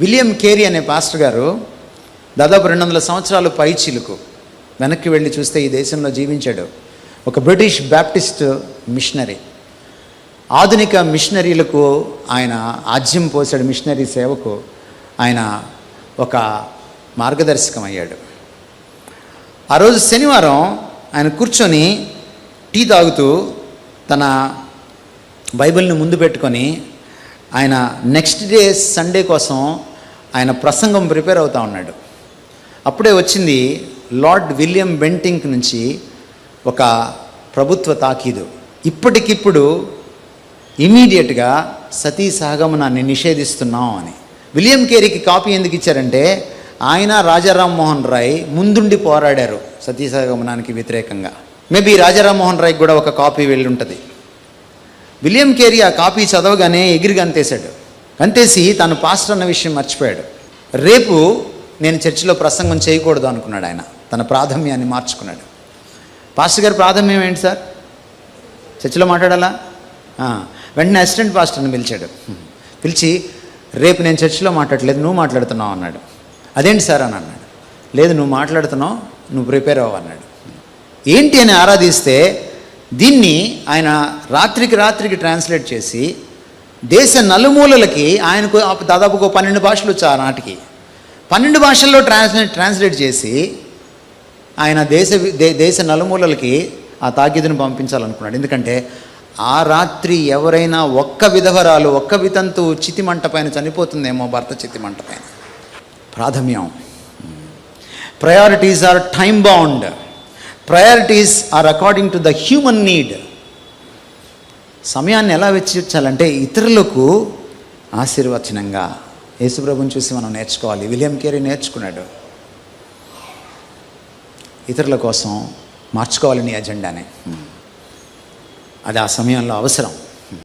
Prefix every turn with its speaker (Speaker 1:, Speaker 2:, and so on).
Speaker 1: William Carey అనే pastor గారు దాదాపు రెండు వందల సంవత్సరాలు పైచిలుకు వెనక్కి వెళ్ళి చూస్తే ఈ దేశంలో జీవించాడు. ఒక బ్రిటిష్ బ్యాప్టిస్ట్ మిషనరీ. ఆధునిక మిషనరీలకు ఆయన ఆజ్యం పోసాడు మిషనరీ సేవకు ఆయన ఒక మార్గదర్శకం అయ్యాడు ఆ రోజు శనివారం ఆయన కూర్చొని టీ తాగుతూ తన బైబిల్ని ముందు పెట్టుకొని ఆయన నెక్స్ట్ డే సండే కోసం ఆయన ప్రసంగం ప్రిపేర్ అవుతా ఉన్నాడు. అప్పుడే వచ్చింది లార్డ్ విలియం బెంటింక్ నుంచి ఒక ప్రభుత్వ తాకీదు. ఇప్పటికిప్పుడు ఇమీడియట్గా సతీ సహగమనాన్ని నిషేధిస్తున్నాం అని. విలియం కేరీకి కాపీ ఎందుకు ఇచ్చారంటే ఆయన రాజారామ్మోహన్ రాయ్ ముందుండి పోరాడారు సతీ సహగమనానికి వ్యతిరేకంగా. మేబీ రాజారామ్మోహన్ రాయ్కి కూడా ఒక కాపీ వెళ్ళి ఉంటుంది విలియం కేరీ ఆ కాపీ చదవగానే ఎగిరి గంతేశాడు. గంతేసి తను పాస్టర్ అన్న విషయం మర్చిపోయాడు. రేపు నేను చర్చిలో ప్రసంగం చేయకూడదు అనుకున్నాడు ఆయన. తన ప్రాథమ్యాన్ని మార్చుకున్నాడు. పాస్టర్ గారి ప్రాథమ్యం ఏంటి సార్? చర్చిలో మాట్లాడాలా? వెంటనే అసిస్టెంట్ పాస్టర్ని పిలిచాడు. పిలిచి రేపు నేను చర్చిలో మాట్లాడలేదు నువ్వు మాట్లాడుతున్నావు అన్నాడు. అదేంటి సార్ అని అన్నాడు. లేదు నువ్వు మాట్లాడుతున్నావు నువ్వు ప్రిపేర్ అవ్వు అన్నాడు. ఏంటి అని ఆరాధిస్తే దీన్ని ఆయన రాత్రికి రాత్రికి ట్రాన్స్లేట్ చేసి దేశ నలుమూలలకి ఆయనకు దాదాపుగా పన్నెండు భాషలు వచ్చా నాటికి. పన్నెండు భాషల్లో ట్రాన్స్లేట్ ట్రాన్స్లేట్ చేసి ఆయన దేశ దే దేశ నలుమూలలకి ఆ తాకిదును పంపించాలనుకున్నాడు. ఎందుకంటే ఆ రాత్రి ఎవరైనా ఒక్క విధవరాలు ఒక్క వితంతు చితిమంట పైన చనిపోతుందేమో భర్త చితిమంట పైన ప్రాథమ్యం priorities hmm. Are time bound priorities are according to the human need. సమయాన్ని ఎలా వెచ్చించాలంటే ఇతరులకు ఆశీర్వచనంగా. యేసుప్రభుని చూసి మనం నేర్చుకోవాలి. విలియం కేరీ నేర్చుకున్నాడు. ఇతరుల కోసం మార్చుకోవాలి నీ అది ఆ సమయంలో అవసరం.